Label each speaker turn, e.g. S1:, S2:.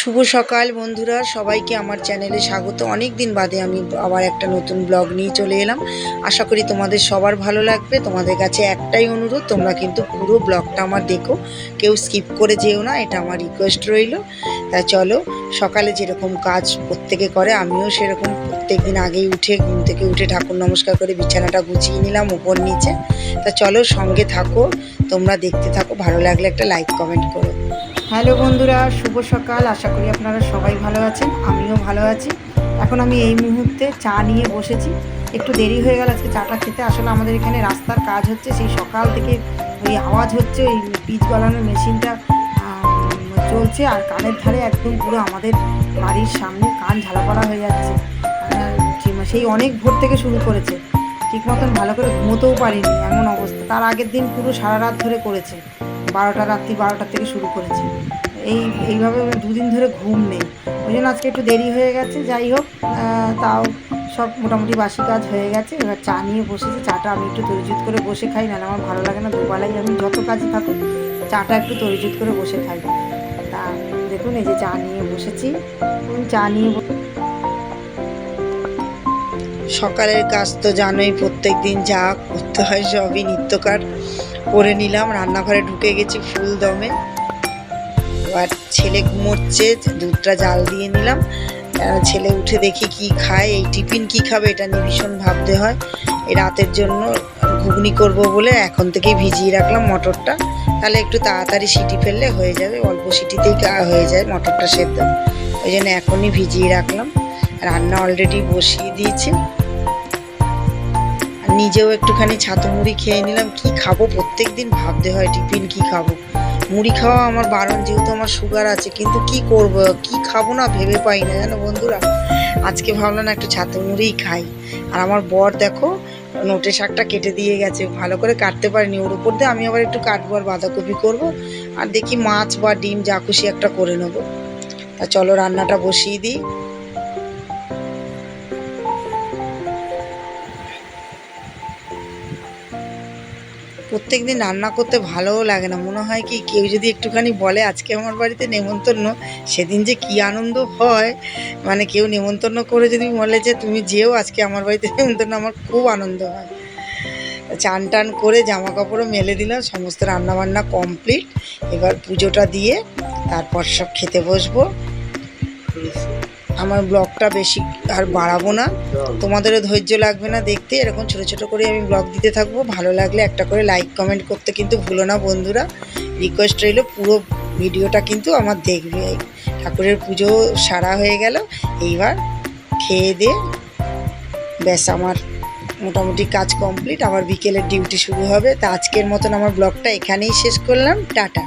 S1: শুভ সকাল বন্ধুরা, সবাইকে আমার চ্যানেলে স্বাগত। অনেক দিন বাদে আমি আবার একটা নতুন ব্লগ নিয়ে চলে এলাম। আশা করি তোমাদের সবার ভালো লাগবে। তোমাদের কাছে একটাই অনুরোধ, তোমরা কিন্তু পুরো ব্লগটা আমার দেখো। কেউ স্কিপ করে যেও না, এটা আমার রিকোয়েস্ট রইল। তা চলো, সকালে যেরকম কাজ প্রত্যেকে করে, আমিও সেরকম। প্রত্যেক দিন আগেই উঠে, ঘুম থেকে উঠে ঠাকুর নমস্কার করে বিছানাটা গুছিয়ে নিলাম উপর নিচে। তা চলো সঙ্গে থাকো, তোমরা দেখতে থাকো, ভালো লাগলে একটা লাইক কমেন্ট করো। হ্যালো বন্ধুরা, শুভ সকাল। আশা করি আপনারা সবাই ভালো আছেন, আমিও ভালো আছি। এখন আমি এই মুহূর্তে চা নিয়ে বসেছি। একটু দেরি হয়ে গেল আজকে চাটা খেতে। আসলে আমাদের এখানে রাস্তার কাজ হচ্ছে, সেই সকাল থেকে ওই আওয়াজ হচ্ছে ওই পিচ গলানোর মেশিনটা চলছে। আর কানের ধারে একদম পুরো আমাদের বাড়ির সামনে কান ঝালাপালা হয়ে যাচ্ছে। সেই অনেক ভোর থেকে শুরু করেছে। ঠিক মতন ভালো করে ঘুমোতেও পারিনি, এমন অবস্থা। তার আগের দিন পুরো সারা রাত ধরে করেছে। বারোটা রাত্রি বারোটা থেকে শুরু করেছি। এই, এইভাবে দুদিন ধরে ঘুম নেই। ওই জন্য আজকে একটু দেরি হয়ে গেছে, যাই হোক তাও সব মোটামুটি বাসি কাজ হয়ে গেছে। এবার চা নিয়ে বসেছি, চাটা আমি একটু তরিজুত করে বসে খাই না আমার ভালো লাগে না, দুবেলাই আমি যত কাজই থাকুক, চাটা একটু তরিজুত করে বসে খাই। তা দেখুন, এই যে চা নিয়ে বসেছি। চা নিয়ে সকালের কাজ তো জানোই, প্রত্যেক দিন যা করতে হয় সবই নিত্যকার। করে নিলাম, রান্নাঘরে ঢুকে গেছি ফুল দমে। এবার ছেলে ঘুমোচ্ছে, দুধটা জাল দিয়ে নিলাম। ছেলে উঠে দেখি কি খায়, এই টিফিন কি খাবে এটা নিয়ে ভীষণ ভাবতে হয়। এই রাতের জন্য ঘুগনি করব বলে এখন থেকেই ভিজিয়ে রাখলাম মটরটা। তাহলে একটু তাড়াতাড়ি সিটি ফেললে হয়ে যাবে, অল্প সিটিতেই হয়ে যায় মটরটা সেদ্ধ। ওই জন্য এখনই ভিজিয়ে রাখলাম। রান্না অলরেডি বসিয়ে দিয়েছে। নিজেও একটুখানি ছাতু মুড়ি খেয়ে নিলাম। কি খাব? প্রত্যেক দিন ভাবতে হয় টিফিন কি খাব? মুড়ি খাওয়া আমার বারণ, যেহেতু আমার সুগার আছে, কিন্তু কি করব? কি খাব না ভেবে পাই না, জানো বন্ধুরা? আজকে ভাবলাম একটু ছাতু মুড়িই খাই। আর আমার বর দেখো, নোটে শাকটা কেটে দিয়ে গেছে। ভালো করে কাটতে পারিনি। ওর উপর দিয়ে আমি আবার একটু কাটবো আর বাঁধাকপি করব। আর দেখি মাছ বা ডিম, যা খুশি একটা করে নেব। তা চলো রান্নাটা বসিয়ে দিই। প্রত্যেক দিন রান্না করতে ভালোও লাগে না। মনে হয় কি, কেউ যদি একটুখানি বলে, আজকে আমার বাড়িতে নেমন্তন্ন সেদিন যে কি আনন্দ হয় মানে কেউ নেমন্তন্ন করে যদি বলে যে, তুমি যেও, আজকে আমার বাড়িতে নেমন্তন্ন আমার খুব আনন্দ হয়। চান টান করে জামা কাপড়ও মেলে দিলাম, সমস্ত রান্না বান্না কমপ্লিট। এবার পুজোটা দিয়ে তারপর সব খেতে বসবো। আমার ব্লগটা বেশি আর বাড়াবো না। তোমাদেরও ধৈর্য লাগবে না দেখতে। এরকম ছোট ছোট করে আমি ব্লগ দিতে থাকব। ভালো লাগলে একটা করে লাইক কমেন্ট করতে কিন্তু ভুলো না বন্ধুরা। রিকোয়েস্ট রইল পুরো ভিডিওটা কিন্তু আমার দেখবে। ঠাকুরের পুজো সারা হয়ে গেল। এইবার খেয়ে দিয়ে ব্যাস আমার মোটামুটি কাজ কমপ্লিট আবার বিকেলের ডিউটি শুরু হবে। তা আজকের মতন আমার ব্লগটা এখানেই শেষ করলাম। টাটা।